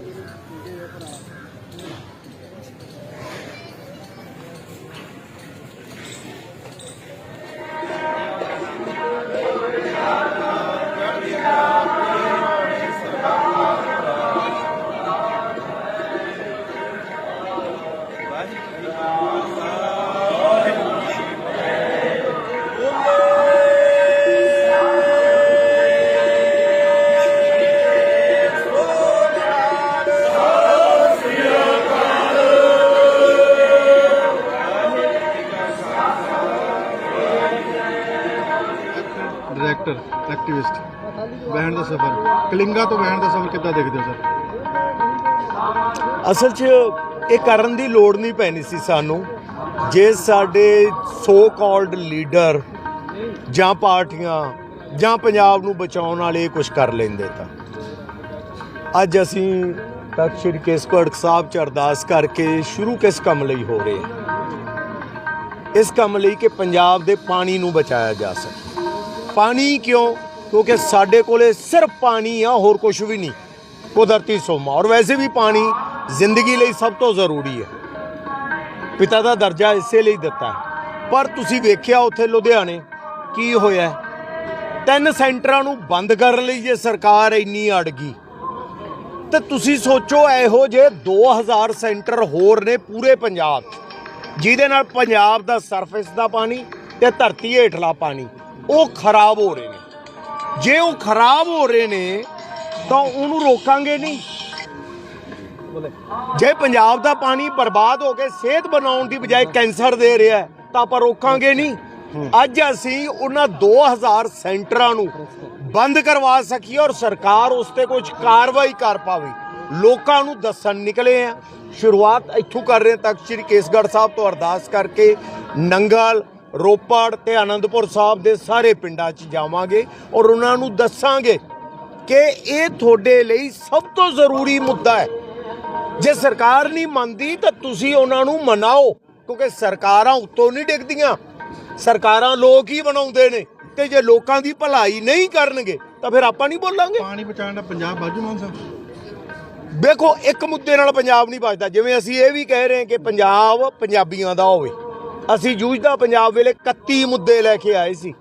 右上から。ਕਲਿੰਗਾ ਤੋਂ ਬਹਿਣ ਦਾ ਸਫ਼ਰ ਕਿੱਦਾਂ ਦੇਖਦੇ ਹੋ ਸਰ? ਅਸਲ 'ਚ ਇਹ ਕਰਨ ਦੀ ਲੋੜ ਨਹੀਂ ਪੈਣੀ ਸੀ ਸਾਨੂੰ। ਜੇ ਸਾਡੇ ਸੋ ਕਾਲਡ ਲੀਡਰ ਜਾਂ ਪਾਰਟੀਆਂ ਜਾਂ ਪੰਜਾਬ ਨੂੰ ਬਚਾਉਣ ਵਾਲੇ ਇਹ ਕੁਝ ਕਰ ਲੈਂਦੇ ਤਾਂ। ਅੱਜ ਅਸੀਂ ਤਖਤ ਸ੍ਰੀ ਕੇਸਗੜ੍ਹ ਸਾਹਿਬ ਚ ਅਰਦਾਸ ਕਰਕੇ ਸ਼ੁਰੂ ਕਿਸ ਕੰਮ ਲਈ ਹੋ ਰਹੇ ਹਾਂ? ਇਸ ਕੰਮ ਲਈ ਕਿ ਪੰਜਾਬ ਦੇ ਪਾਣੀ ਨੂੰ ਬਚਾਇਆ ਜਾ ਸਕੇ। ਪਾਣੀ ਕਿਉਂ? ਕਿਉਂਕਿ ਸਾਡੇ ਕੋਲੇ ਸਿਰਫ ਪਾਣੀ ਆ, ਹੋਰ ਕੁਝ ਵੀ ਨਹੀਂ। ਕੁਦਰਤੀ ਸੋਮਾ, ਔਰ ਵੈਸੇ ਵੀ ਪਾਣੀ ਜ਼ਿੰਦਗੀ ਲਈ ਸਭ ਤੋਂ ਜ਼ਰੂਰੀ ਹੈ। ਪਿਤਾ ਦਾ ਦਰਜਾ ਇਸੇ ਲਈ ਦਿੱਤਾ ਪਰ ਤੁਸੀਂ ਵੇਖਿਆ ਉੱਥੇ ਲੁਧਿਆਣੇ ਕੀ ਹੋਇਆ ਤਿੰਨ ਸੈਂਟਰਾਂ ਨੂੰ ਬੰਦ ਕਰਨ ਲਈ ਜੇ ਸਰਕਾਰ ਇੰਨੀ ਅੜ ਗਈ ਤੇ ਤੁਸੀਂ ਸੋਚੋ ਇਹੋ ਜੇ 2000 ਸੈਂਟਰ ਹੋਰ ਨੇ ਪੂਰੇ ਪੰਜਾਬ 'ਚ, ਜਿਹਦੇ ਨਾਲ ਪੰਜਾਬ ਦਾ ਸਰਫੇਸ ਦਾ ਪਾਣੀ ਤੇ ਧਰਤੀ ਹੇਠਲਾ ਪਾਣੀ ਉਹ ਖਰਾਬ ਹੋ ਰਹੇ ਨੇ। ਜੇ ਉਹ ਖਰਾਬ ਹੋ ਰਹੇ ਨੇ, ਤਾਂ ਉਹਨੂੰ ਰੋਕਾਂਗੇ ਨਹੀਂ। ਜੇ ਪੰਜਾਬ ਦਾ ਪਾਣੀ ਬਰਬਾਦ ਹੋ ਕੇ ਸਿਹਤ ਬਣਾਉਣ ਦੀ ਬਜਾਏ ਕੈਂਸਰ ਦੇ ਰਿਹਾ ਤਾਂ ਆਪਾਂ ਰੋਕਾਂਗੇ ਨਹੀਂ। ਅੱਜ ਅਸੀਂ ਉਹਨਾਂ 2000 ਸੈਂਟਰਾਂ ਨੂੰ ਬੰਦ ਕਰਵਾ ਸਕੀਏ ਔਰ ਸਰਕਾਰ ਉਸ ਤੇ ਕੁਝ ਕਾਰਵਾਈ ਕਰ ਪਾਵੇ। ਲੋਕਾਂ ਨੂੰ ਦੱਸਣ ਨਿਕਲੇ ਆ। ਸ਼ੁਰੂਆਤ ਇੱਥੋਂ ਕਰ ਰਹੇ ਹਾਂ ਤਖਤ ਸ੍ਰੀ ਕੇਸਗੜ੍ਹ ਸਾਹਿਬ ਤੋਂ ਅਰਦਾਸ ਕਰਕੇ ਨੰਗਲ ਰੋਪੜ ਤੇ ਆਨੰਦਪੁਰ ਸਾਹਿਬ ਦੇ ਸਾਰੇ ਪਿੰਡਾਂ 'ਚ ਜਾਵਾਂਗੇ ਔਰ ਉਹਨਾਂ ਨੂੰ ਦੱਸਾਂਗੇ ਕਿ ਇਹ ਤੁਹਾਡੇ ਲਈ ਸਭ ਤੋਂ ਜ਼ਰੂਰੀ ਮੁੱਦਾ ਹੈ। ਜੇ ਸਰਕਾਰ ਨਹੀਂ ਮੰਨਦੀ ਤਾਂ ਤੁਸੀਂ ਉਹਨਾਂ ਨੂੰ ਮਨਾਓ ਕਿਉਂਕਿ ਸਰਕਾਰਾਂ ਉੱਤੋਂ ਨਹੀਂ ਡਿੱਗਦੀਆਂ। ਸਰਕਾਰਾਂ ਲੋਕ ਹੀ ਬਣਾਉਂਦੇ ਨੇ ਤੇ ਜੇ ਲੋਕਾਂ ਦੀ ਭਲਾਈ ਨਹੀਂ ਕਰਨਗੇ ਤਾਂ ਫਿਰ ਆਪਾਂ ਨਹੀਂ ਬੋਲਾਂਗੇ। ਪਾਣੀ ਬਚਾਉਣ ਦਾ ਪੰਜਾਬ ਬਾਜੂ ਮਾਨ ਸਾਹਿਬ। ਵੇਖੋ ਇੱਕ ਮੁੱਦੇ ਨਾਲ ਪੰਜਾਬ ਨਹੀਂ ਬਚਦਾ ਜਿਵੇਂ ਅਸੀਂ ਇਹ ਵੀ ਕਹਿ ਰਹੇ ਹਾਂ ਕਿ ਪੰਜਾਬ ਪੰਜਾਬੀਆਂ ਦਾ ਹੋਵੇ। ਅਸੀਂ ਜੂਝਦਾ ਪੰਜਾਬ ਵੇਲੇ 31 ਮੁੱਦੇ ਲੈ ਕੇ ਆਏ ਸੀ।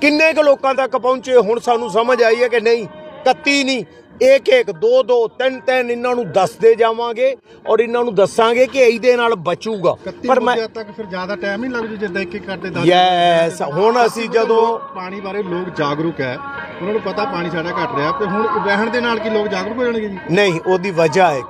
ਕਿੰਨੇ ਕੁ ਲੋਕਾਂ ਤੱਕ ਪਹੁੰਚੇ ਹੁਣ ਸਾਨੂੰ ਸਮਝ ਆਈ ਹੈ ਕਿ ਨਹੀਂ 31 ਨਹੀਂ ਇੱਕ ਇੱਕ ਦੋ ਦੋ ਤਿੰਨ ਤਿੰਨ ਇਹਨਾਂ ਨੂੰ ਦੱਸਦੇ ਜਾਵਾਂਗੇ ਔਰ ਇਹਨਾਂ ਨੂੰ ਦੱਸਾਂਗੇ ਕਿ ਇਹਦੇ ਨਾਲ ਬਚੂਗਾ। 31 ਪਰ ਮੈਂ ਤੱਕ ਫਿਰ ਜ਼ਿਆਦਾ ਟਾਈਮ ਨਹੀਂ ਲੱਗਦਾ ਜਿੱਦਾਂ ਇੱਕ ਇੱਕ ਕਰਦੇ ਦੱਸ Yes, ਹੁਣ ਅਸੀਂ ਜਦੋਂ ਪਾਣੀ ਬਾਰੇ ਲੋਕ ਜਾਗਰੂਕ ਹੈ ਉਹਨਾਂ ਨੂੰ ਪਤਾ ਪਾਣੀ ਸਾਡਾ ਘਟ ਰਿਹਾ। ਤੇ ਹੁਣ ਬਹਿਣ ਦੇ ਨਾਲ ਕੀ ਲੋਕ ਜਾਗਰੂਕ ਹੋ ਜਾਣਗੇ ਜੀ? ਨਹੀਂ ਉਹਦੀ ਵਜ੍ਹਾ ਹੈ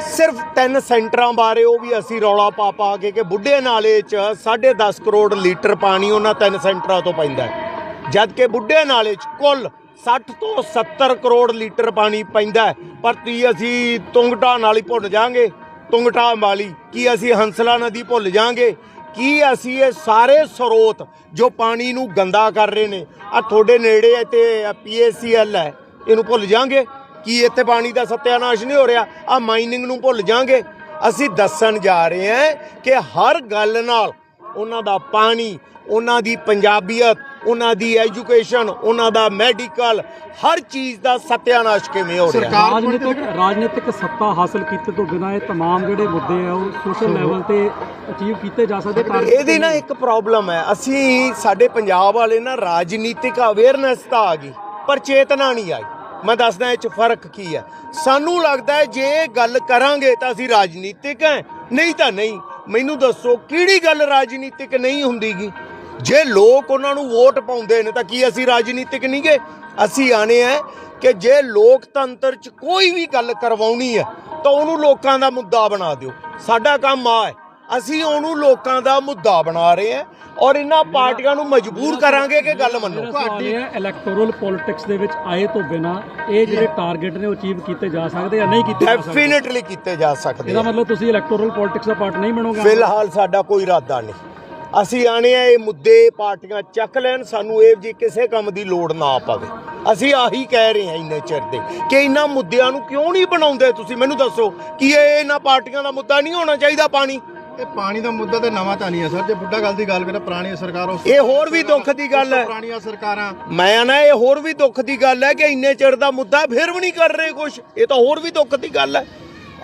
ਸਿਰਫ ਤਿੰਨ ਸੈਂਟਰਾਂ ਬਾਰੇ ਉਹ ਵੀ ਅਸੀਂ ਰੌਲਾ ਪਾ ਪਾ ਕੇ ਕਿ ਬੁੱਢੇ ਨਾਲੇ 'ਚ 10.5 ਕਰੋੜ ਲੀਟਰ ਪਾਣੀ ਉਹਨਾਂ ਤਿੰਨ ਸੈਂਟਰਾਂ ਤੋਂ ਪੈਂਦਾ ਹੈ। ਜਦ ਕਿ ਬੁੱਢੇ ਨਾਲੇ 'ਚ ਕੁੱਲ 60 ਤੋਂ 70 ਕਰੋੜ ਲੀਟਰ ਪਾਣੀ ਪੈਂਦਾ ਪਰ ਤੀ ਅਸੀਂ ਤੁੰਗਟਾ ਨਾਲ ਹੀ ਭੁੱਲ ਜਾਾਂਗੇ? ਤੁੰਗਟਾ ਵਾਲੀ, ਕੀ ਅਸੀਂ ਹੰਸਲਾ ਨਦੀ ਭੁੱਲ ਜਾਾਂਗੇ? ਕੀ ਅਸੀਂ ਇਹ ਸਾਰੇ ਸਰੋਤ ਜੋ ਪਾਣੀ ਨੂੰ ਗੰਦਾ ਕਰ ਰਹੇ ਨੇ ਆ ਤੁਹਾਡੇ ਨੇੜੇ ਤੇ ਪੀਏਸੀਐਲ ਹੈ, ਇਹਨੂੰ ਭੁੱਲ ਜਾਾਂਗੇ? ਕੀ ਇੱਥੇ ਪਾਣੀ ਦਾ ਸਤਿਆਨਾਸ਼ ਨਹੀਂ ਹੋ ਰਿਹਾ ਆ ਮਾਈਨਿੰਗ ਨੂੰ ਭੁੱਲ ਜਾਾਂਗੇ ਅਸੀਂ ਦੱਸਣ ਜਾ ਰਹੇ ਹਾਂ ਕਿ ਹਰ ਗੱਲ ਨਾਲ ਉਹਨਾਂ ਦਾ ਪਾਣੀ ਉਹਨਾਂ ਦੀ ਪੰਜਾਬੀਅਤ ਉਹਨਾਂ ਦੀ ਐਜੂਕੇਸ਼ਨ ਉਹਨਾਂ ਦਾ ਮੈਡੀਕਲ ਹਰ ਚੀਜ਼ ਦਾ ਸਤਿਆਨਾਸ਼ ਕਿਵੇਂ ਹੋ ਰਿਹਾ ਸਰਕਾਰ ਰਾਜਨੀਤਿਕ ਰਾਜਨੀਤਿਕ ਸੱਤਾ ਹਾਸਲ ਕੀਤੇ ਤੋਂ ਬਿਨਾਂ ਇਹ तमाम ਜਿਹੜੇ ਮੁੱਦੇ ਆ ਉਹ ਸੋਸ਼ਲ ਲੈਵਲ ਤੇ ਅਚੀਵ ਕੀਤੇ ਜਾ ਸਕਦੇ target ਇਹਦੀ ਨਾ ਇੱਕ ਪ੍ਰੋਬਲਮ ਹੈ ਅਸੀਂ ਸਾਡੇ ਪੰਜਾਬ ਵਾਲੇ ਨਾ ਰਾਜਨੀਤਿਕ ਅਵੇਅਰਨੈਸ ਤਾਂ ਆ ਗਈ ਪਰ ਚੇਤਨਾ ਨਹੀਂ ਆਈ ਮੈਂ ਦੱਸਦਾ ਇਹ ਚ ਫ਼ਰਕ ਕੀ ਹੈ ਸਾਨੂੰ ਲੱਗਦਾ ਹੈ ਜੇ ਗੱਲ ਕਰਾਂਗੇ ਤਾਂ ਅਸੀਂ ਰਾਜਨੀਤਿਕ ਹੈ। ਨਹੀਂ ਤਾਂ ਨਹੀਂ। ਮੈਨੂੰ ਦੱਸੋ ਕਿਹੜੀ ਗੱਲ ਰਾਜਨੀਤਿਕ ਨਹੀਂ ਹੁੰਦੀਗੀ? ਜੇ ਲੋਕ ਉਹਨਾਂ ਨੂੰ ਵੋਟ ਪਾਉਂਦੇ ਨੇ ਤਾਂ ਕੀ ਅਸੀਂ ਰਾਜਨੀਤਿਕ ਨਹੀਂਗੇ? ਅਸੀਂ ਆਣੇ ਆ ਕਿ ਜੇ ਲੋਕਤੰਤਰ 'ਚ ਕੋਈ ਵੀ ਗੱਲ ਕਰਵਾਉਣੀ ਹੈ ਤਾਂ ਉਹਨੂੰ ਲੋਕਾਂ ਦਾ ਮੁੱਦਾ ਬਣਾ ਦਿਓ। ਸਾਡਾ ਕੰਮ ਆ ਹੈ। ਅਸੀਂ ਉਹਨੂੰ ਲੋਕਾਂ ਦਾ ਮੁੱਦਾ ਬਣਾ ਰਹੇ ਹਾਂ ਔਰ ਇਹਨਾਂ ਪਾਰਟੀਆਂ ਨੂੰ ਮਜਬੂਰ ਕਰਾਂਗੇ ਕਿ ਗੱਲ ਮੰਨੋ। ਹੈ ਇਲੈਕਟੋਰਲ ਪੋਲਿਟਿਕਸ ਦੇ ਵਿੱਚ ਆਏ ਤੋਂ ਬਿਨਾਂ ਇਹ ਜਿਹੜੇ ਟਾਰਗੇਟ ਨੇ ਉਹ ਅਚੀਵ ਕੀਤੇ ਜਾ ਸਕਦੇ ਜਾਂ ਨਹੀਂ ਕੀਤੇ ਜਾ ਸਕਦੇ? ਡੈਫੀਨਿਟਲੀ ਕੀਤੇ ਜਾ ਸਕਦੇ ਇਹਦਾ। ਮਤਲਬ ਤੁਸੀਂ ਇਲੈਕਟੋਰਲ ਪੋਲਿਟਿਕਸ ਦਾ ਪਾਰਟ ਨਹੀਂ ਬਣੋਗੇ? ਫਿਲਹਾਲ ਸਾਡਾ ਕੋਈ ਇਰਾਦਾ ਨਹੀਂ। ਅਸੀਂ ਆਣੇ ਆ ਇਹ ਮੁੱਦੇ ਪਾਰਟੀਆਂ ਚੱਕ ਲੈਣ ਸਾਨੂੰ ਇਹ ਜੀ ਕਿਸੇ ਕੰਮ ਦੀ ਲੋੜ ਨਾ ਪਵੇ। ਅਸੀਂ ਆਹੀ ਕਹਿ ਰਹੇ ਹਾਂ ਇੰਨੇ ਚਿਰ ਦੇ ਕਿ ਇਹਨਾਂ ਮੁੱਦਿਆਂ ਨੂੰ ਕਿਉਂ ਨਹੀਂ ਬਣਾਉਂਦੇ ਤੁਸੀਂ? ਮੈਨੂੰ ਦੱਸੋ ਕਿ ਇਹ ਇਹਨਾਂ ਪਾਰਟੀਆਂ ਦਾ ਮੁੱਦਾ ਨਹੀਂ ਹੋਣਾ ਚਾਹੀਦਾ ਪਾਣੀ? ਇਹ ਪਾਣੀ ਦਾ ਮੁੱਦਾ ਤੇ ਨਵਾਂ ਤਾਂ ਨਹੀਂ ਹੈ ਸਰ। ਜੇ ਬੁੱਢਾ ਗੱਲ ਦੀ ਗੱਲ ਕਰਾਂ ਪੁਰਾਣੀ ਸਰਕਾਰ ਉਸ ਇਹ ਹੋਰ ਵੀ ਦੁੱਖ ਦੀ ਗੱਲ ਹੈ। ਪੁਰਾਣੀਆਂ ਸਰਕਾਰਾਂ ਮੈਂ ਨਾ ਇਹ ਹੋਰ ਵੀ ਦੁੱਖ ਦੀ ਗੱਲ ਹੈ ਕਿ ਇੰਨੇ ਚਿਰ ਦਾ ਮੁੱਦਾ ਫਿਰ ਵੀ ਨਹੀਂ ਕਰ ਰਹੇ ਕੁਝ ਇਹ ਤਾਂ ਹੋਰ ਵੀ ਦੁੱਖ ਦੀ ਗੱਲ ਹੈ।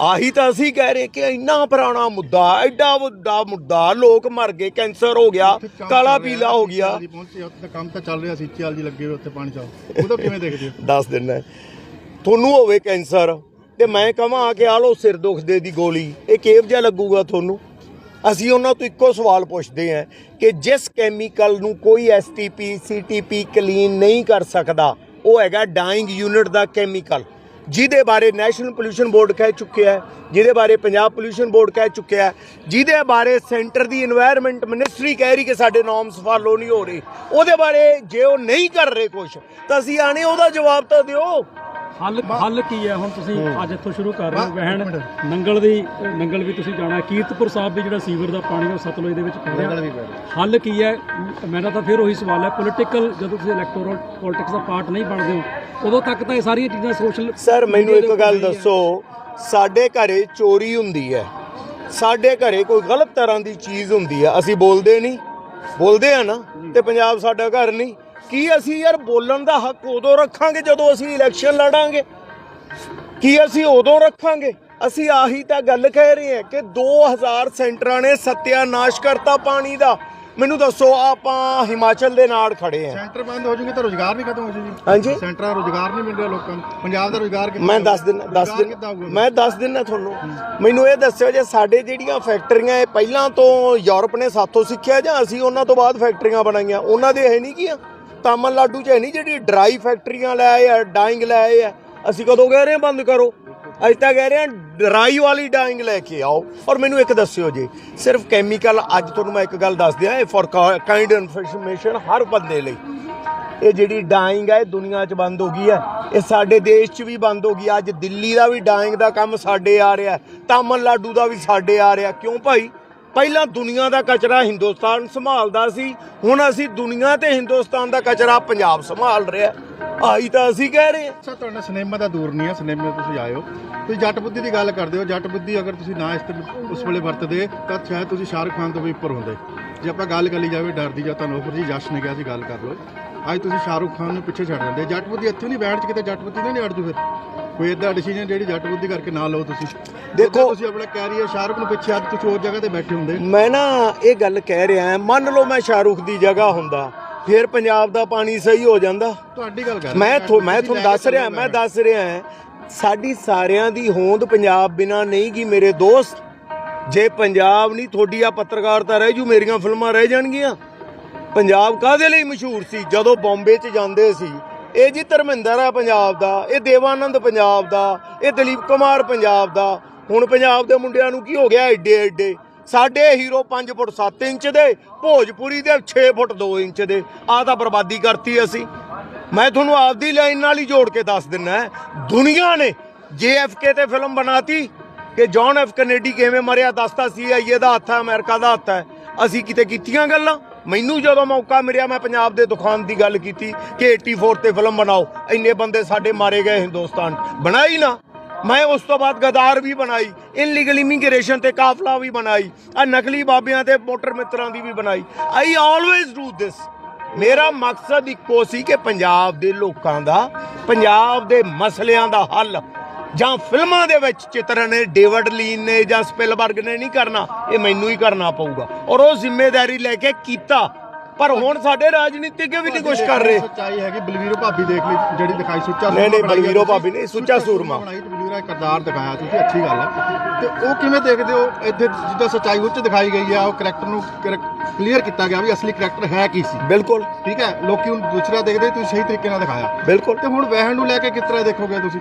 ਆਹੀ ਤਾਂ ਅਸੀਂ ਕਹਿ ਰਹੇ ਕਿ ਇੰਨਾ ਪੁਰਾਣਾ ਮੁੱਦਾ ਐਡਾ ਵੱਡਾ ਮੁੱਦਾ ਲੋਕ ਮਰ ਗਏ ਕੈਂਸਰ ਹੋ ਗਿਆ ਕਾਲਾ ਚੱਲ ਪੀਲਾ ਹੋ ਗਿਆ। ਕੰਮ ਤਾਂ ਚੱਲ ਰਿਹਾ ਸੀ ਚਾਲ ਜੀ ਲੱਗੇ ਹੋਏ ਉੱਥੇ ਪਾਣੀ ਚਾਹ ਉਹਦਾ ਕਿਵੇਂ ਦੇਖਦੇ ਹੋ? ਦੱਸ ਦਿੰਦਾ ਤੁਹਾਨੂੰ ਹੋਵੇ ਕੈਂਸਰ ਤੇ ਮੈਂ ਕਹਾਂ ਕਿ ਆ ਲੋ ਸਿਰ ਦੁਖਦੇ ਦੀ ਗੋਲੀ ਇਹ ਕਿਹੋ ਜਿਹਾ ਲੱਗੂਗਾ ਤੁਹਾਨੂੰ। ਅਸੀਂ ਉਹਨਾਂ ਤੋਂ ਇੱਕੋ ਸਵਾਲ ਪੁੱਛਦੇ ਹਾਂ ਕਿ ਜਿਸ ਕੈਮੀਕਲ ਨੂੰ ਕੋਈ ਐਸਟੀਪੀ ਸੀਟੀਪੀ ਕਲੀਨ ਨਹੀਂ ਕਰ ਸਕਦਾ, ਉਹ ਹੈਗਾ ਡਾਈਂਗ ਯੂਨਿਟ ਦਾ ਕੈਮੀਕਲ ਜਿਹਦੇ ਬਾਰੇ ਨੈਸ਼ਨਲ ਪੋਲੂਸ਼ਨ ਬੋਰਡ ਕਹਿ ਚੁੱਕਿਆ ਹੈ, ਜਿਹਦੇ ਬਾਰੇ ਪੰਜਾਬ ਪੋਲੂਸ਼ਨ ਬੋਰਡ ਕਹਿ ਚੁੱਕਿਆ ਹੈ, ਜਿਹਦੇ ਬਾਰੇ ਸੈਂਟਰ ਦੀ এনवायरमेंट ਮਿਨਿਸਟਰੀ ਕਹਿ ਰਹੀ ਕਿ ਸਾਡੇ ਨੋਰਮਸ ਫਾਲੋ ਨਹੀਂ ਹੋ ਰਹੇ, ਉਹਦੇ ਬਾਰੇ ਜੇ ਉਹ ਨਹੀਂ ਕਰ ਰਹੇ ਕੁਝ ਤਾਂ ਅਸੀਂ ਆਣੇ ਉਹਦਾ ਜਵਾਬ ਤਾਂ ਦਿਓ। ਹੱਲ ਹੱਲ ਕੀ ਹੈ? ਹੁਣ ਤੁਸੀਂ ਅੱਜ ਇੱਥੋਂ ਸ਼ੁਰੂ ਕਰ ਰਹੇ ਹੋ ਮਿੰਟ। ਨੰਗਲ ਦੀ ਨੰਗਲ ਵੀ ਤੁਸੀਂ ਜਾਣਾ। ਕੀਰਤਪੁਰ ਸਾਹਿਬ ਵੀ ਜਿਹੜਾ ਸੀਵਰ ਦਾ ਪਾਣੀ ਉਹ ਸਤਲੁਜ ਦੇ ਵਿੱਚ ਪੈ ਰਿਹਾ। ਹੱਲ ਕੀ ਹੈ? ਮੇਰਾ ਤਾਂ ਫਿਰ ਉਹੀ ਸਵਾਲ ਹੈ ਪੋਲੀਟੀਕਲ ਜਦੋਂ ਤੁਸੀਂ ਇਲੈਕਟੋਰਲ ਪੋਲਿਟਿਕਸ ਦਾ ਪਾਰਟ ਨਹੀਂ ਬਣਦੇ ਹੋ ਉਦੋਂ ਤੱਕ ਤਾਂ ਇਹ ਸਾਰੀਆਂ ਚੀਜ਼ਾਂ ਸੋਸ਼ਲ ਸਰ ਮੈਨੂੰ ਇੱਕ ਗੱਲ ਦੱਸੋ ਸਾਡੇ ਘਰੇ ਚੋਰੀ ਹੁੰਦੀ ਹੈ। ਸਾਡੇ ਘਰੇ ਕੋਈ ਗਲਤ ਤਰ੍ਹਾਂ ਦੀ ਚੀਜ਼ ਹੁੰਦੀ ਹੈ। ਅਸੀਂ ਬੋਲਦੇ ਨਹੀਂ। ਬੋਲਦੇ ਆ ਨਾ ਤੇ ਪੰਜਾਬ ਸਾਡਾ ਘਰ ਨਹੀਂ। ਕੀ ਅਸੀਂ ਯਾਰ ਬੋਲਣ ਦਾ ਹੱਕ ਉਦੋਂ ਰੱਖਾਂਗੇ ਜਦੋਂ ਅਸੀਂ ਇਲੈਕਸ਼ਨ ਲੜਾਂਗੇ? ਕੀ ਅਸੀਂ ਉਦੋਂ ਰੱਖਾਂਗੇ? ਅਸੀਂ ਆਹੀ ਤਾਂ ਗੱਲ ਕਹਿ ਰਹੇ ਹਾਂ ਕਿ 2000 ਸੈਂਟਰਾਂ ਨੇ ਸੱਤਿਆਨਾਸ਼ ਕਰਤਾ ਪਾਣੀ ਦਾ। ਮੈਨੂੰ ਦੱਸੋ ਆਪਾਂ ਹਿਮਾਚਲ ਦੇ ਨਾਲ ਖੜੇ ਹਾਂ। ਸੈਂਟਰ ਬੰਦ ਹੋ ਜੂਗੇ ਤਾਂ ਰੋਜ਼ਗਾਰ ਵੀ ਖਤਮ ਹੋ ਜੂਗੀ। ਹਾਂਜੀ। ਸੈਂਟਰਾਂ ਰੋਜ਼ਗਾਰ ਨਹੀਂ ਮਿਲ ਰਿਹਾ ਲੋਕਾਂ ਨੂੰ। ਪੰਜਾਬ ਦਾ ਰੋਜ਼ਗਾਰ ਕਿੱਦਾਂ ਮੈਂ? ਦੱਸ ਦਿਨ ਦੱਸ ਹੋਊਗਾ? ਮੈਂ ਦੱਸ ਦਿੰਨਾ ਤੁਹਾਨੂੰ। ਮੈਨੂੰ ਇਹ ਦੱਸਿਓ ਜੇ ਸਾਡੇ ਜਿਹੜੀਆਂ ਫੈਕਟਰੀਆਂ ਇਹ ਪਹਿਲਾਂ ਤੋਂ ਯੂਰਪ ਨੇ ਸਾਥੋਂ ਸਿੱਖਿਆ ਜਾਂ ਅਸੀਂ ਉਹਨਾਂ ਤੋਂ ਬਾਅਦ ਫੈਕਟਰੀਆਂ ਬਣਾਈਆਂ? ਉਹਨਾਂ ਦੇ ਹੈ ਨਹੀਂ ਕੀਆਂ? ਤਾਮਿਲਨਾਡੂ 'ਚ ਹੈ ਨਹੀਂ ਜਿਹੜੀ ਡਰਾਈ ਫੈਕਟਰੀਆਂ ਲੈ ਆਏ ਆ ਡਾਈਂਗ ਲੈ ਆਏ ਆ। ਅਸੀਂ ਕਦੋਂ ਕਹਿ ਰਹੇ ਹਾਂ ਬੰਦ ਕਰੋ? ਅੱਜ ਤਾਂ ਕਹਿ ਰਹੇ ਹਾਂ ਡਰਾਈ ਵਾਲੀ ਡਾਈਂਗ ਲੈ ਕੇ ਆਓ। ਔਰ ਮੈਨੂੰ ਇੱਕ ਦੱਸਿਓ ਜੀ, ਸਿਰਫ ਕੈਮੀਕਲ ਅੱਜ ਤੁਹਾਨੂੰ ਮੈਂ ਇੱਕ ਗੱਲ ਦੱਸ ਦਿਆਂ, ਇਹ ਫॉर ਕਾਈਂਡ ਇਨਫੋਰਮੇਸ਼ਨ ਹਰ ਬੰਦੇ ਲਈ। ਇਹ ਜਿਹੜੀ ਡਾਈਂਗ ਹੈ ਇਹ ਦੁਨੀਆ 'ਚ ਬੰਦ ਹੋ ਗਈ ਹੈ ਇਹ ਸਾਡੇ ਦੇਸ਼ 'ਚ ਵੀ ਬੰਦ ਹੋ ਗਈ ਅੱਜ ਦਿੱਲੀ ਦਾ ਵੀ ਡਾਈਂਗ ਦਾ ਕੰਮ ਸਾਡੇ ਆ ਰਿਹਾ। ਤਾਮਿਲਨਾਡੂ ਦਾ ਵੀ ਸਾਡੇ ਆ ਰਿਹਾ। ਕਿਉਂ ਭਾਈ? ਪਹਿਲਾਂ ਦੁਨੀਆ ਦਾ ਕਚਰਾ ਹਿੰਦੁਸਤਾਨ ਸੰਭਾਲਦਾ ਸੀ, ਹੁਣ ਅਸੀਂ ਦੁਨੀਆ ਤੇ ਹਿੰਦੁਸਤਾਨ ਦਾ ਕਚਰਾ ਪੰਜਾਬ ਸੰਭਾਲ ਰਿਹਾ। ਆਹੀ ਤਾਂ ਅਸੀਂ ਕਹਿ ਰਹੇ ਹਾਂ। ਅੱਛਾ, ਤੁਹਾਡਾ ਸਿਨੇਮਾ ਦਾ ਦੂਰ ਨਹੀਂ ਹੈ ਸਿਨੇਮੇ ਤੁਸੀਂ ਆਇਓ। ਤੁਸੀਂ ਜੱਟ ਬੁੱਧੀ ਦੀ ਗੱਲ ਕਰਦੇ ਹੋ, ਜੱਟ ਬੁੱਧੀ ਅਗਰ ਤੁਸੀਂ ਨਾ ਇਸ ਉਸ ਵੇਲੇ ਵਰਤਦੇ, ਤਾਂ ਸ਼ਾਇਦ ਤੁਸੀਂ ਸ਼ਾਹਰੁਖ ਖਾਨ ਤੋਂ ਵੀ ਉੱਪਰ ਹੁੰਦੇ। ਜੇ ਆਪਾਂ ਗੱਲ ਕਰ ਲਈ ਜਾਵੇ ਡਰਦੀ ਜਾਂ ਤੁਹਾਨੂੰ ਫਿਰ ਜੀ, ਜਸ਼ ਨੇ ਕਿਹਾ ਸੀ, ਗੱਲ ਕਰ ਲਓ। ਅੱਜ ਤੁਸੀਂ ਸ਼ਾਹਰੁਖ ਖਾਨ ਨੂੰ ਪਿੱਛੇ ਛੱਡ ਦਿੰਦੇ। ਜੱਟ ਬੁੱਧੀ ਇੱਥੇ ਨਹੀਂ, ਬੈਠ ਚ ਕਿਤੇ ਜੱਟ ਬੁੱਧੀ ਨਾ ਨਹੀਂ ਅੜ ਜੂ ਫਿਰ। ਕੋਈ ਇਦਾਂ ਡਿਸੀਜਨ ਜਿਹੜੀ ਜੱਟ ਬੁੱਧੀ ਕਰਕੇ ਨਾ ਲਓ ਤੁਸੀਂ। ਦੇਖੋ- ਤੁਸੀਂ ਆਪਣਾ ਕੈਰੀਅਰ ਸ਼ਾਹਰੁਖ ਨੂੰ ਪਿੱਛੇ ਅੱਜ ਤੁਸੀਂ ਹੋਰ ਜਗ੍ਹਾ ਤੇ ਬੈਠੇ ਹੁੰਦੇ। ਮੈਂ ਨਾ ਇਹ ਗੱਲ ਕਹਿ ਰਿਹਾ ਮੰਨ ਲਓ ਮੈਂ ਸ਼ਾਹਰੁਖ ਦੀ ਜਗ੍ਹਾ ਹੁੰਦਾ ਫਿਰ ਪੰਜਾਬ ਦਾ ਪਾਣੀ ਸਹੀ ਹੋ ਜਾਂਦਾ। ਤੁਹਾਡੀ ਗੱਲ ਕਰ ਮੈਂ ਮੈਂ ਤੁਹਾਨੂੰ ਦੱਸ ਰਿਹਾ ਮੈਂ ਦੱਸ ਰਿਹਾ ਸਾਡੀ ਸਾਰਿਆਂ ਦੀ ਹੋਂਦ ਪੰਜਾਬ ਬਿਨਾ ਨਹੀਂ ਗੀ ਮੇਰੇ ਦੋਸਤ। ਜੇ ਪੰਜਾਬ ਨਹੀਂ ਤੁਹਾਡੀ ਆ ਪੱਤਰਕਾਰਤਾ ਰਹਿ ਜੂ ਮੇਰੀਆਂ ਫਿਲਮਾਂ ਰਹਿ ਜਾਣਗੀਆਂ। ਪੰਜਾਬ ਕਾਹਦੇ ਲਈ ਮਸ਼ਹੂਰ ਸੀ? ਜਦੋਂ ਬੰਬੇ 'ਚ ਜਾਂਦੇ ਸੀ ਇਹ ਜੀ ਧਰਮਿੰਦਰ ਹੈ ਪੰਜਾਬ ਦਾ, ਇਹ ਦੇਵਾਨੰਦ ਪੰਜਾਬ ਦਾ, ਇਹ ਦਲੀਪ ਕੁਮਾਰ ਪੰਜਾਬ ਦਾ। ਹੁਣ ਪੰਜਾਬ ਦੇ ਮੁੰਡਿਆਂ ਨੂੰ ਕੀ ਹੋ ਗਿਆ ਏਡੇ ਏਡੇ? ਸਾਡੇ ਹੀਰੋ 5 ਫੁੱਟ 7 ਇੰਚ ਦੇ, ਭੋਜਪੁਰੀ ਦੇ 6 ਫੁੱਟ 2 ਇੰਚ ਦੇ। ਆਹ ਤਾਂ ਬਰਬਾਦੀ ਕਰਤੀ ਅਸੀਂ। ਮੈਂ ਤੁਹਾਨੂੰ ਆਪਦੀ ਲਾਈਨ ਨਾਲ ਹੀ ਜੋੜ ਕੇ ਦੱਸ ਦਿੰਨਾ ਦੁਨੀਆ ਨੇ JFK ਤੇ ਫਿਲਮ ਬਣਾਤੀ ਕਿ ਜੌਨ ਐਫ ਕੈਨੇਡੀ ਕਿਵੇਂ ਮਰਿਆ ਦੱਸਤਾ CIA ਦਾ ਹੱਥ ਹੈ, ਅਮਰੀਕਾ ਦਾ ਹੱਥ ਹੈ। ਅਸੀਂ ਕਿਤੇ ਕੀਤੀਆਂ ਗੱਲਾਂ? ਮੈਨੂੰ ਜਦੋਂ ਮੌਕਾ ਮਿਲਿਆ, ਮੈਂ ਪੰਜਾਬ ਦੇ ਦੁਕਾਨ ਦੀ ਗੱਲ ਕੀਤੀ ਕਿ 84 ਤੇ ਫਿਲਮ ਬਣਾਓ। ਇੰਨੇ ਬੰਦੇ ਸਾਡੇ ਮਾਰੇ ਗਏ ਹਿੰਦੁਸਤਾਨ। ਬਣਾਈ ਨਾ। ਮੈਂ ਉਸ ਤੋਂ ਬਾਅਦ ਗਦਾਰ ਵੀ ਬਣਾਈ ਇਨਲੀਗਲ ਇਮੀਗ੍ਰੇਸ਼ਨ ਤੇ ਕਾਫਲਾ ਵੀ ਬਣਾਈ ਆ ਨਕਲੀ ਬਾਬਿਆਂ ਤੇ ਮੋਟਰ ਮਿੱਤਰਾਂ ਦੀ ਵੀ ਬਣਾਈ। ਆਈ ਆਲਵੇਜ਼ ਡੂ ਦਿਸ ਮੇਰਾ ਮਕਸਦ ਇੱਕੋ ਸੀ ਕਿ ਪੰਜਾਬ ਦੇ ਲੋਕਾਂ ਦਾ, ਪੰਜਾਬ ਦੇ ਮਸਲਿਆਂ ਦਾ ਹੱਲ ਜਾਂ ਫਿਲਮਾਂ ਦੇ ਵਿੱਚ ਚਿੱਤਰਨ ਡੇਵਿਡ ਲੀਨ ਨੇ ਜਾਂ ਸਪਿਲਬਰਗ ਨੇ ਨਹੀਂ ਕਰਨਾ, ਇਹ ਮੈਨੂੰ ਹੀ ਕਰਨਾ ਪਊਗਾ। ਔਰ ਉਹ ਜ਼ਿੰਮੇਵਾਰੀ ਲੈ ਕੇ ਕੀਤਾ ਪਰ ਹੁਣ ਸਾਡੇ ਰਾਜਨੀਤਿਕ ਵੀ ਨਹੀਂ ਕੁਝ ਕਰ ਰਹੇ। ਸੱਚਾਈ ਹੈਗੀ ਬਲਵੀਰੋ ਭਾਬੀ ਦੇਖ ਲਈ ਜਿਹੜੀ ਦਿਖਾਈ ਸੁੱਚਾ ਨਹੀਂ, ਨਹੀਂ, ਬਲਵੀਰੋ। ਭਾਬੀ ਨਹੀਂ, ਸੁੱਚਾ ਸੂਰਮਾ। ਬਲਵੀਰਾ ਦਾ ਕਿਰਦਾਰ ਦਿਖਾਇਆ ਤੁਸੀਂ ਅੱਛੀ ਗੱਲ ਹੈ। ਤੇ ਉਹ ਕਿਵੇਂ ਦੇਖਦੇ ਹੋ? ਇੱਥੇ ਜਿੱਦਾਂ ਸੱਚਾਈ ਉੱਚ ਦਿਖਾਈ ਗਈ ਆ ਉਹ ਕਰੈਕਟਰ ਨੂੰ ਕਲੀਅਰ ਕੀਤਾ ਗਿਆ ਵੀ ਅਸਲੀ ਕਰੈਕਟਰ ਹੈ ਕੀ ਸੀ। ਬਿਲਕੁਲ। ਠੀਕ ਹੈ? ਲੋਕੀ ਹੁਣ ਦੂਸਰਾ ਦੇਖਦੇ ਤੁਸੀਂ ਸਹੀ ਤਰੀਕੇ ਨਾਲ ਦਿਖਾਇਆ। ਬਿਲਕੁਲ। ਤੇ ਹੁਣ ਵਹਿਣ ਨੂੰ ਲੈ ਕੇ ਕਿਸ ਤਰ੍ਹਾਂ ਦੇਖੋਗੇ ਤੁਸੀਂ?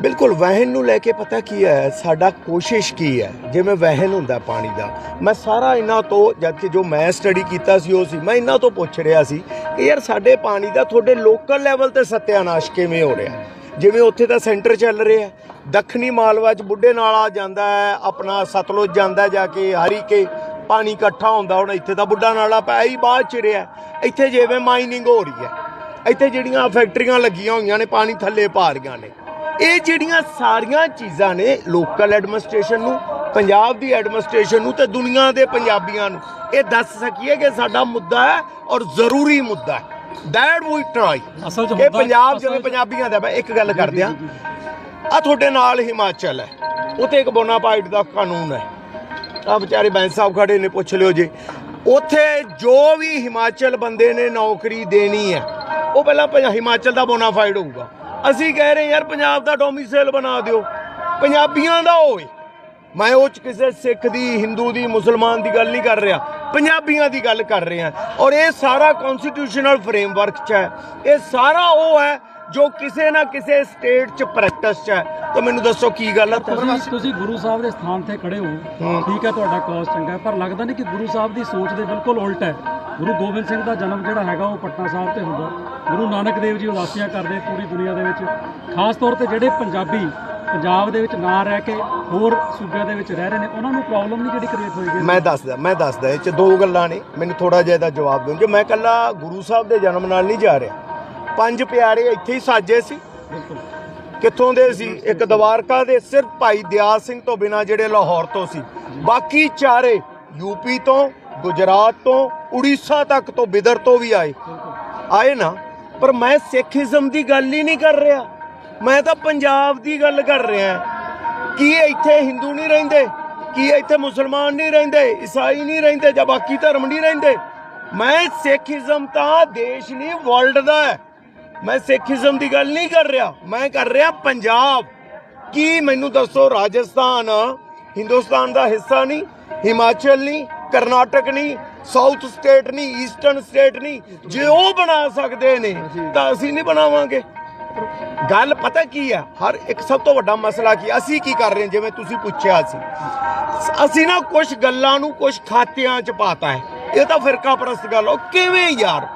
ਬਿਲਕੁਲ ਵਹਿਣ ਨੂੰ ਲੈ ਕੇ ਪਤਾ ਕੀ ਹੈ ਸਾਡਾ ਕੋਸ਼ਿਸ਼ ਕੀ ਹੈ? ਜਿਵੇਂ ਵਹਿਣ ਹੁੰਦਾ ਪਾਣੀ ਦਾ। ਮੈਂ ਸਾਰਾ ਇਹਨਾਂ ਤੋਂ ਜਦ ਕਿ ਜੋ ਮੈਂ ਸਟੱਡੀ ਕੀਤਾ ਸੀ ਉਹ ਸੀ। ਮੈਂ ਇਹਨਾਂ ਤੋਂ ਪੁੱਛ ਰਿਹਾ ਸੀ ਕਿ ਯਾਰ ਸਾਡੇ ਪਾਣੀ ਦਾ ਤੁਹਾਡੇ ਲੋਕਲ ਲੈਵਲ ਤੇ ਸਤਿਆਨਾਸ਼ ਕਿਵੇਂ ਹੋ ਰਿਹਾ? ਜਿਵੇਂ ਉੱਥੇ ਦਾ ਸੈਂਟਰ ਚੱਲ ਰਿਹਾ ਦੱਖਣੀ ਮਾਲਵਾ ਚ ਬੁੱਢੇ ਨਾਲਾ ਜਾਂਦਾ ਹੈ, ਆਪਣਾ ਸਤਲੁਜ ਜਾਂਦਾ ਜਾ ਕੇ ਹਰੀ ਪਾਣੀ ਇਕੱਠਾ ਹੁੰਦਾ ਹੁਣ ਇੱਥੇ ਤਾਂ ਬੁੱਢਾ ਨਾਲਾ ਪਿਆ ਹੀ ਬਾਅਦ ਚ ਰਿਹਾ। ਇੱਥੇ ਜਿਵੇਂ ਮਾਈਨਿੰਗ ਹੋ ਰਹੀ ਹੈ। ਇੱਥੇ ਜਿਹੜੀਆਂ ਫੈਕਟਰੀਆਂ ਲੱਗੀਆਂ ਹੋਈਆਂ ਨੇ, ਪਾਣੀ ਥੱਲੇ ਪਾ ਰਹੀਆਂ ਨੇ। ਇਹ ਜਿਹੜੀਆਂ ਸਾਰੀਆਂ ਚੀਜ਼ਾਂ ਨੇ ਲੋਕਲ ਐਡਮਿਨਿਸਟ੍ਰੇਸ਼ਨ ਨੂੰ ਪੰਜਾਬ ਦੀ ਐਡਮਿਨਿਸਟ੍ਰੇਸ਼ਨ ਨੂੰ ਤੇ ਦੁਨੀਆ ਦੇ ਪੰਜਾਬੀਆਂ ਨੂੰ। ਇਹ ਦੱਸ ਸਕੀਏ ਕਿ ਸਾਡਾ ਮੁੱਦਾ ਹੈ ਔਰ ਜ਼ਰੂਰੀ ਮੁੱਦਾ ਹੈ। ਦੈਟ ਵੀ ਟਰਾਈ ਅਸਲ 'ਚ ਕਿ ਮੁੱਦਾ- ਪੰਜਾਬ ਜਿਵੇਂ ਪੰਜਾਬੀਆਂ ਦਾ ਮੈਂ ਇੱਕ ਗੱਲ ਕਰ ਦਿਆਂ ਆ ਤੁਹਾਡੇ ਨਾਲ ਹਿਮਾਚਲ ਹੈ। ਉਥੇ ਇੱਕ ਬੋਨਾਪਾਈਡ ਦਾ ਕਾਨੂੰਨ ਹੈ। ਆ ਵਿਚਾਰੇ ਬੈਂਸ ਸਾਹਿਬ ਖੜੇ ਨੇ ਪੁੱਛ ਲਿਓ ਜੀ। ਉਥੇ ਜੋ ਵੀ ਹਿਮਾਚਲ ਬੰਦੇ ਨੇ ਨੌਕਰੀ ਦੇਣੀ ਹੈ ਉਹ ਪਹਿਲਾਂ ਹਿਮਾਚਲ ਦਾ ਬੋਨਾਫਾਈਡ ਹੋਊਗਾ। ਅਸੀਂ ਕਹਿ ਰਹੇ ਯਾਰ ਪੰਜਾਬ ਦਾ ਡੋਮਿਸਾਈਲ ਬਣਾ ਦਿਓ। ਪੰਜਾਬੀਆਂ ਦਾ ਹੋਵੇ ਮੈਂ ਉਹ ਚ ਕਿਸੇ ਸਿੱਖ ਦੀ ਹਿੰਦੂ ਦੀ ਮੁਸਲਮਾਨ ਦੀ ਗੱਲ ਨਹੀਂ ਕਰ ਰਿਹਾ। ਪੰਜਾਬੀਆਂ ਦੀ ਗੱਲ ਕਰ ਰਿਹਾ। ਔਰ ਇਹ ਸਾਰਾ ਕਨਸਟੀਟਿਊਸ਼ਨਲ ਫਰੇਮਵਰਕ ਚ ਹੈ। ਇਹ ਸਾਰਾ ਉਹ ਹੈ ਜੋ ਕਿਸੇ ਨਾ ਕਿਸੇ ਸਟੇਟ ਚ ਪ੍ਰੈਕਟਿਸ ਚ ਹੈ। ਤਾਂ ਮੈਨੂੰ ਦੱਸੋ ਕੀ ਗੱਲ ਹੈ? ਤੁਸੀਂ ਤੁਸੀਂ ਗੁਰੂ ਸਾਹਿਬ ਦੇ ਸਥਾਨ ਤੇ ਖੜੇ ਹੋ। ਠੀਕ ਹੈ ਤੁਹਾਡਾ ਕੌਸ ਚੰਗਾ ਪਰ ਲੱਗਦਾ ਨਹੀਂ ਕਿ ਗੁਰੂ ਸਾਹਿਬ ਦੀ ਸੋਚ ਦੇ ਬਿਲਕੁਲ ਉਲਟ ਹੈ। ਗੁਰੂ ਗੋਬਿੰਦ ਸਿੰਘ ਦਾ ਜਨਮ ਜਿਹੜਾ ਹੈਗਾ ਉਹ ਪਟਨਾ ਸਾਹਿਬ ਤੇ ਹੁੰਦਾ। ਗੁਰੂ ਨਾਨਕ ਦੇਵ ਜੀ ਉਦਾਸੀਆਂ ਕਰਦੇ ਪੂਰੀ ਦੁਨੀਆ ਦੇ ਵਿੱਚ। ਖਾਸ ਤੌਰ ਤੇ ਜਿਹੜੇ ਪੰਜਾਬੀ ਪੰਜਾਬ ਦੇ ਵਿੱਚ ਨਾ ਰਹਿ ਕੇ ਹੋਰ ਸੂਬਿਆਂ ਦੇ ਵਿੱਚ ਰਹਿ ਰਹੇ ਨੇ ਉਹਨਾਂ ਨੂੰ ਪ੍ਰੋਬਲਮ ਨਹੀਂ ਜਿਹੜੀ ਕ੍ਰੀਏਟ ਹੋਈ ਗਈ? ਮੈਂ ਦੱਸਦਾ ਮੈਂ ਦੱਸਦਾ ਇਹ ਚ ਦੋ ਗੱਲਾਂ ਨੇ ਮੈਨੂੰ ਥੋੜਾ ਜਿਹਾ ਇਹਦਾ ਜਵਾਬ ਦਿਓ ਜੇ ਮੈਂ ਕੱਲਾ ਗੁਰੂ ਸਾਹਿਬ ਦੇ ਜਨਮ ਨਾਲ ਨਹੀਂ ਜਾ ਰਿਹਾ। ਪੰਜ ਪਿਆਰੇ ਇੱਥੇ ਹੀ ਸਾਜੇ ਸੀ। ਕਿੱਥੋਂ ਦੇ ਸੀ? ਇੱਕ ਦਵਾਰਕਾ ਦੇ ਸਿਰਫ ਭਾਈ ਦਿਆਲ ਸਿੰਘ ਤੋਂ ਬਿਨਾ ਜਿਹੜੇ ਲਾਹੌਰ ਤੋਂ ਸੀ। ਬਾਕੀ ਚਾਰੇ ਯੂਪੀ ਤੋਂ ਗੁਜਰਾਤ ਤੋਂ ਉੜੀਸਾ ਤੱਕ ਤੋਂ ਬਿਦਰ ਤੋਂ ਵੀ ਆਏ। ਆਏ ਨਾ ਪਰ ਮੈਂ ਸਿੱਖੀਜ਼ਮ ਦੀ ਗੱਲ ਹੀ ਨਹੀਂ ਕਰ ਰਿਹਾ। ਮੈਂ ਤਾਂ ਪੰਜਾਬ ਦੀ ਗੱਲ ਕਰ ਰਿਹਾ ਕੀ ਇੱਥੇ ਹਿੰਦੂ ਨਹੀਂ ਰਹਿੰਦੇ? ਕੀ ਇੱਥੇ ਮੁਸਲਮਾਨ ਨਹੀਂ ਰਹਿੰਦੇ? ਈਸਾਈ ਨਹੀਂ ਰਹਿੰਦੇ ਜਾਂ ਬਾਕੀ ਧਰਮ ਨਹੀਂ ਰਹਿੰਦੇ? ਮੈਂ ਸਿੱਖੀਜ਼ਮ ਤਾਂ ਦੇਸ਼ ਨਹੀਂ ਵਰਲਡ ਦਾ ਹੈ। ਮੈਂ ਸਿੱਖੀਜ਼ਮ ਦੀ ਗੱਲ ਨਹੀਂ ਕਰ ਰਿਹਾ। ਮੈਂ ਕਰ ਰਿਹਾ ਪੰਜਾਬ। ਕੀ ਮੈਨੂੰ ਦੱਸੋ, ਰਾਜਸਥਾਨ, ਹਿੰਦੁਸਤਾਨ ਦਾ ਹਿੱਸਾ ਨਹੀਂ, ਹਿਮਾਚਲ ਨਹੀਂ, ਕਰਨਾਟਕ ਨਹੀਂ ਸਾਊਥ ਸਟੇਟ ਨਹੀਂ ਈਸਟਰਨ ਸਟੇਟ ਨਹੀਂ। ਜੇ ਉਹ ਬਣਾ ਸਕਦੇ ਨੇ, ਤਾਂ ਅਸੀਂ ਨਹੀਂ ਬਣਾਵਾਂਗੇ। ਗੱਲ ਪਤਾ ਕੀ ਹੈ ਹਰ ਇੱਕ ਸਭ ਤੋਂ ਵੱਡਾ ਮਸਲਾ ਕੀ? ਅਸੀਂ ਕੀ ਕਰ ਰਹੇ ਜਿਵੇਂ ਤੁਸੀਂ ਪੁੱਛਿਆ ਸੀ। ਅਸੀਂ ਨਾ ਕੁਝ ਗੱਲਾਂ ਨੂੰ ਕੁਝ ਖਾਤਿਆਂ 'ਚ ਪਾਤਾ ਹੈ। ਇਹ ਤਾਂ ਫਿਰਕਾ ਪ੍ਰਸਤ ਗੱਲ ਉਹ ਕਿਵੇਂ ਯਾਰ?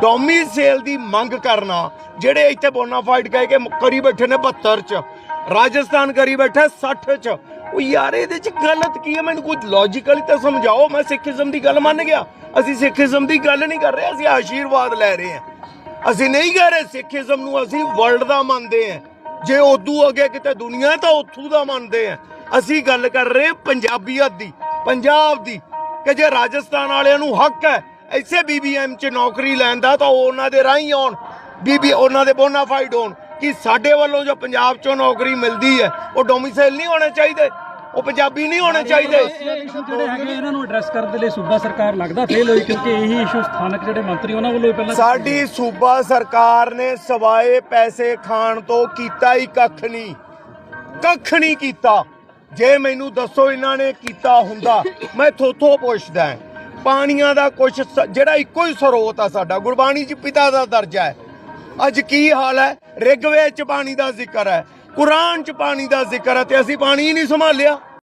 ਡੋਮੀਸੇਲ ਦੀ ਮੰਗ ਕਰਨਾ, ਜਿਹੜੇ ਇੱਥੇ ਬੋਨਾਫਾਈਡ ਕਹਿ ਕੇ ਕਰੀ ਬੈਠੇ ਨੇ 72 ਚ, ਰਾਜਸਥਾਨ ਕਰੀ ਬੈਠਾ 60 ਚ, ਉਹ ਯਾਰ ਇਹਦੇ ਚ ਗਲਤ ਕੀ ਹੈ ਮੈਨੂੰ ਕੁਝ ਲੌਜੀਕਲੀ ਤਾਂ ਸਮਝਾਓ। ਮੈਂ ਸਿੱਖੀਜ਼ਮ ਦੀ ਗੱਲ ਮੰਨ ਗਿਆ। ਅਸੀਂ ਸਿੱਖੀਜ਼ਮ ਦੀ ਗੱਲ ਨਹੀਂ ਕਰ ਰਹੇ, ਅਸੀਂ ਆਸ਼ੀਰਵਾਦ ਲੈ ਰਹੇ ਹਾਂ। ਅਸੀਂ ਨਹੀਂ ਕਹਿ ਰਹੇ ਸਿੱਖੀਜ਼ਮ ਨੂੰ, ਅਸੀਂ ਵਰਲਡ ਦਾ ਮੰਨਦੇ ਹਾਂ। ਜੇ ਉਦੋਂ ਅੱਗੇ ਕਿਤੇ ਦੁਨੀਆ ਤਾਂ ਉੱਥੋਂ ਦਾ ਮੰਨਦੇ ਹਾਂ। ਅਸੀਂ ਗੱਲ ਕਰ ਰਹੇ ਪੰਜਾਬੀਅਤ ਦੀ, ਪੰਜਾਬ ਦੀ, ਕਿ ਜੇ ਰਾਜਸਥਾਨ ਵਾਲਿਆਂ ਨੂੰ ਹੱਕ ਹੈ ਐਸੇ ਬੀਬੀਐਮ ਚ ਨੌਕਰੀ ਲੈਣ ਦਾ, ਤਾਂ ਉਹ ਉਹਨਾਂ ਦੇ ਰਾਹੀਂ ਆਉਣ। ਬੀਬੀ ਉਹਨਾਂ ਦੇ ਬੋਨਾਫਾਈਡ ਹੋਣ। ਕਿ ਸਾਡੇ ਵੱਲੋਂ ਜੋ ਪੰਜਾਬ ਚੋਂ ਨੌਕਰੀ ਮਿਲਦੀ ਹੈ, ਉਹ ਡੋਮਿਸਾਈਲ ਨਹੀਂ ਹੋਣੇ ਚਾਹੀਦੇ? ਉਹ ਪੰਜਾਬੀ ਨਹੀਂ ਹੋਣੇ ਚਾਹੀਦੇ। ਜਿਹੜੇ ਹੈਗੇ ਇਹਨਾਂ ਨੂੰ ਐਡਰੈਸ ਕਰਨ ਦੇ ਲਈ ਸੂਬਾ ਸਰਕਾਰ ਲੱਗਦਾ ਫੇਲ ਹੋਈ ਕਿਉਂਕਿ ਇਹੀ ਇਸ਼ੂ ਸਥਾਨਕ ਜਿਹੜੇ ਮੰਤਰੀ ਉਹਨਾਂ ਵੱਲੋਂ ਪਹਿਲਾਂ ਸਾਡੀ ਸੂਬਾ ਸਰਕਾਰ ਨੇ ਸਵਾਏ ਪੈਸੇ ਖਾਣ ਤੋਂ ਕੀਤਾ ਹੀ ਕੱਖ ਨਹੀਂ। ਕੱਖ ਨਹੀਂ ਕੀਤਾ। ਜੇ ਮੈਨੂੰ ਦੱਸੋ ਇਹਨਾਂ ਨੇ ਕੀਤਾ ਹੁੰਦਾ ਮੈਂ ਥੋਥੋਂ ਪੁੱਛਦਾ। ਪਾਣੀਆਂ ਦਾ ਸ- ਜਿਹੜਾ ਇੱਕੋ ਹੀ ਸਰੋਤ ਆ ਸਾਡਾ ਗੁਰਬਾਣੀ 'ਚ ਪਿਤਾ ਦਾ ਦਰਜਾ ਹੈ। ਅੱਜ ਕੀ ਹਾਲ ਹੈ? ਰਿਗਵੇਦ 'ਚ ਪਾਣੀ ਦਾ ਜ਼ਿਕਰ ਹੈ। ਕੁਰਾਨ 'ਚ ਪਾਣੀ ਦਾ ਜ਼ਿਕਰ ਹੈ ਤੇ ਅਸੀਂ ਪਾਣੀ ਹੀ ਨਹੀਂ ਸੰਭਾਲਿਆ।